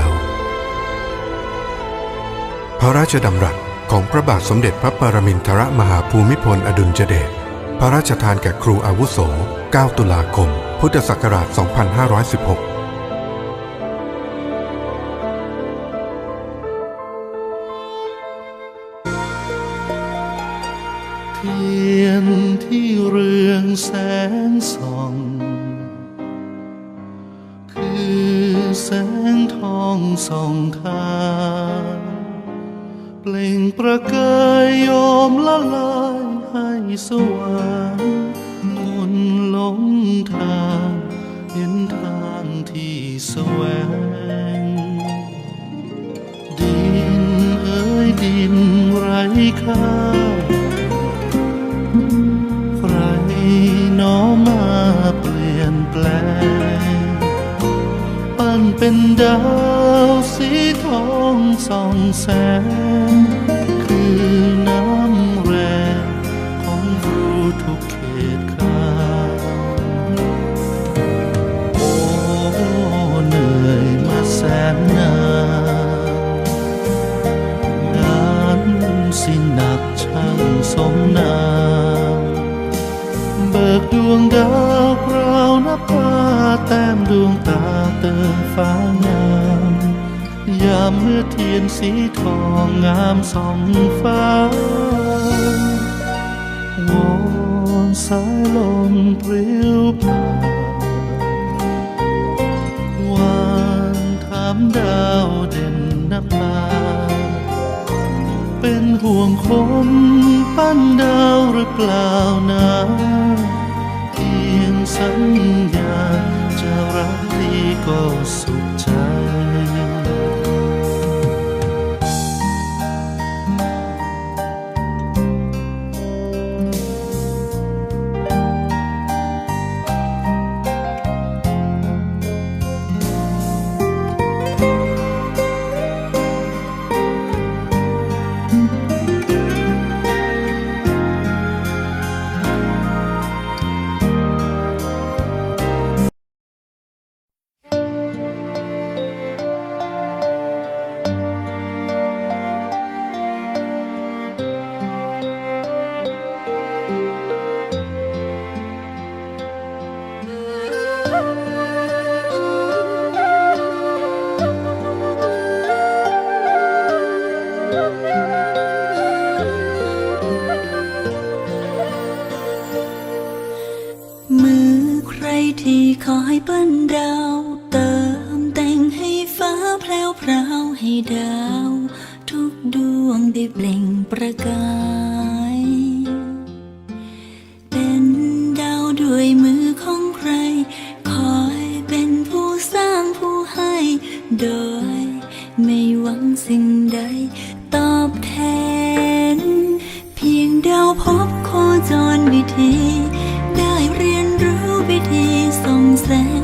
ว พระราชดำรัสของพระบาทสมเด็จพระปรมินทรมหาภูมิพลอดุลยเดช พระราชทานแก่ครูอาวุโส 9 ตุลาคม พุทธศักราช 2516เทียนที่เรืองแสงส่อง คือแสงทองส่องทาง เปล่งประกายโยมละลายให้สว่างคนหลงทางเห็นทางที่แสวง ดินเอ้ยดินไรค่าใครน้อมาเปลี่ยนแปลง ปั้นเป็นดาว ส่องแสงคือน้ำแรงของครูทุกเขตขาโอ้เหนื่อยมาแสนนานงานสิหนักช่างสมนามเบิกดวงดาวคราวนับว่าแต้มดวงตาเติมฟ้างาม ยามเมื่อเทียนสีทองงามสองฟ้าวอนสายลมปลิวผ่านวานถามดาวเด่นนับมาเป็นห่วงคนปั้นดาวหรือเปล่านะเพียงสัญญาจะรักดีก็สุขใจ คอยปั้นดาวเติมแต่งให้ฟ้าแพรวพราวให้ดาว ทุกดวงได้เปล่งประกาย เป็นดาวด้วยมือของใคร คอยเป็นผู้สร้างผู้ให้ โดยไม่หวังสิ่งใด ตอบแทน เพียงดาวพบโคจรวิธี ได้เรียน ส่